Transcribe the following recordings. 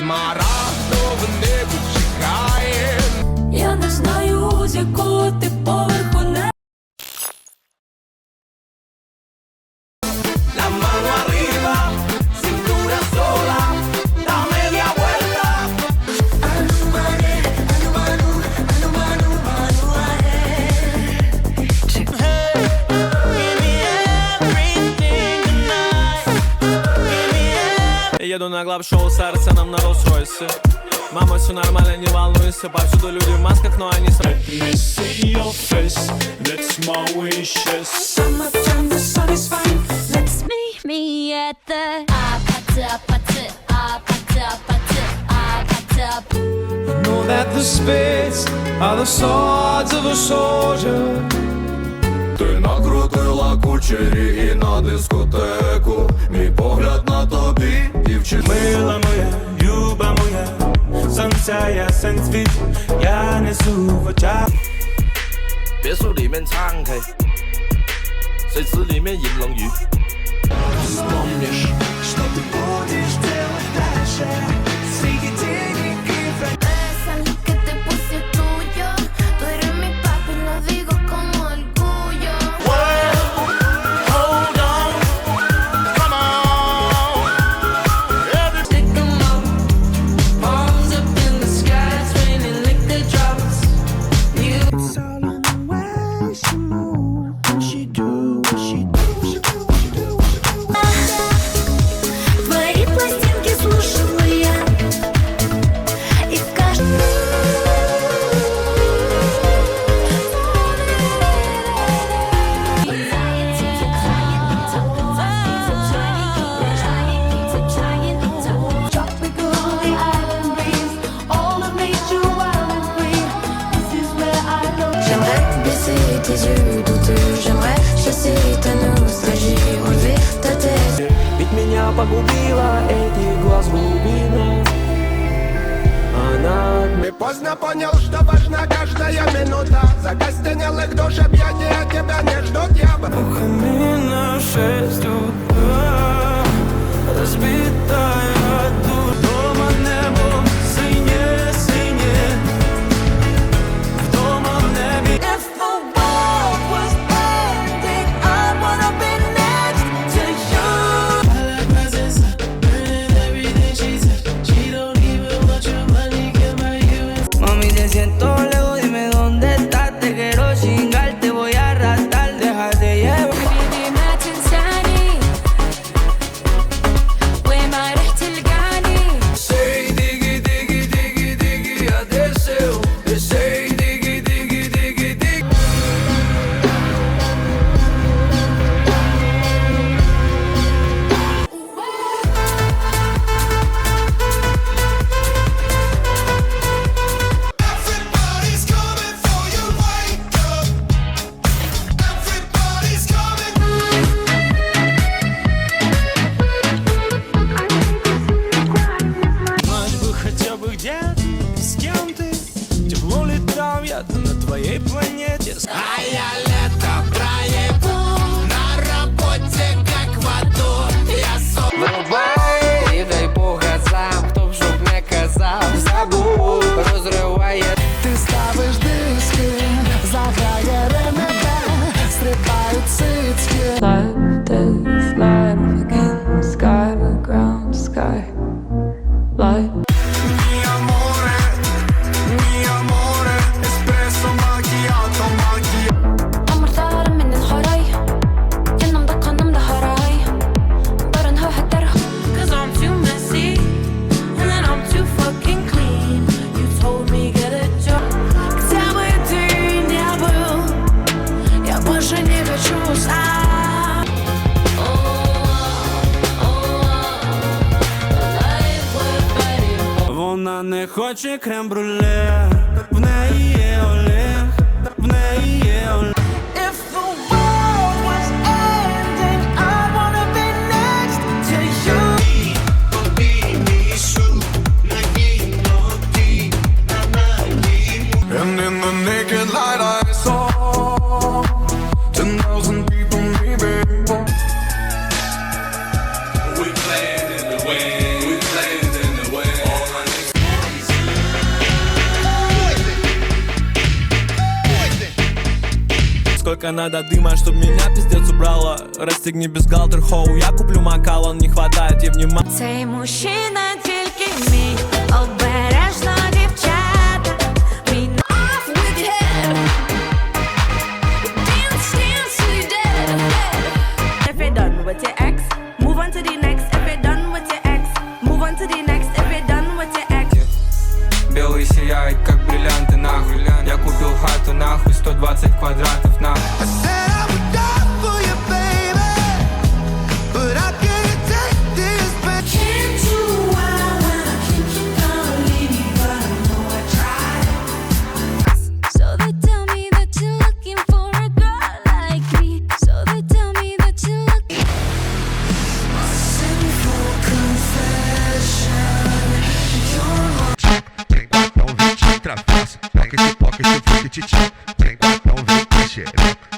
Смарагдовний Еду на глаб-шоу с Арсеном на Роллс-Ройсе. Мама, все нормально, не волнуйся Повсюду люди в масках, но они с... Let me see your face, that's my wishes Summertime, the sun is fine. Let's meet me at the Апатапаты, апатапаты, апатап Know that the spades are the swords of a soldier. Ти накрутила кучері і на дискотеку. Мій погляд на тобі 别墅里面唱 K，水池里面银龙鱼。погубила этих глаз глубина Она Ты поздно понял, что важна каждая минута. Закостенелых душ объятия тебя не ждут. Я бы У камина шесть утра Разбитая на твоей планете. А я Вона не хоче крем-брюле в неї є Олег, в неї є Олег. Naked life пока надо дыма, чтоб меня пиздец убрала Расстегни галтер хоу, я куплю макалон Не хватает ей внимания Цей мужчина тільки мій. shit.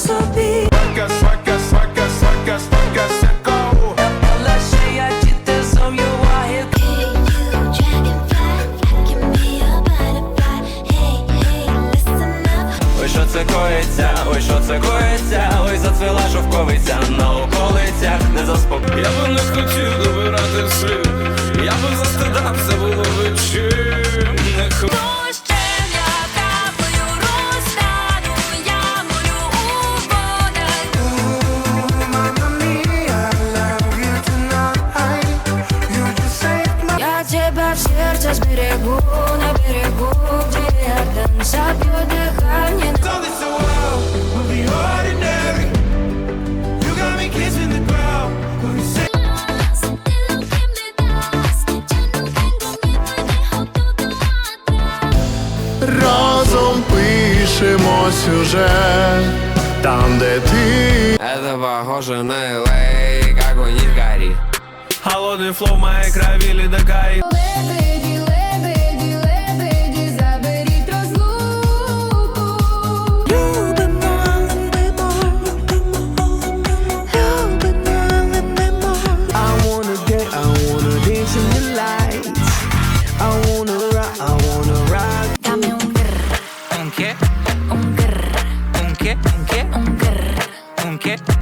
собі. Свака, свака, свака, свака, свака. Але ще я діти зов Ой, що це коїться, ой, що це коїться, ой, зацвіла шовковиця на околицях, не заспокій. Я би не хотів добирати сил, я би застидався, було вечір. берегу, на берегу, Діордан Заб'ю дихання Разом пишемо сюжет там, де ти. Этого гоже не лей, как у них горит Холодный флоу в моей крови ледокай qué?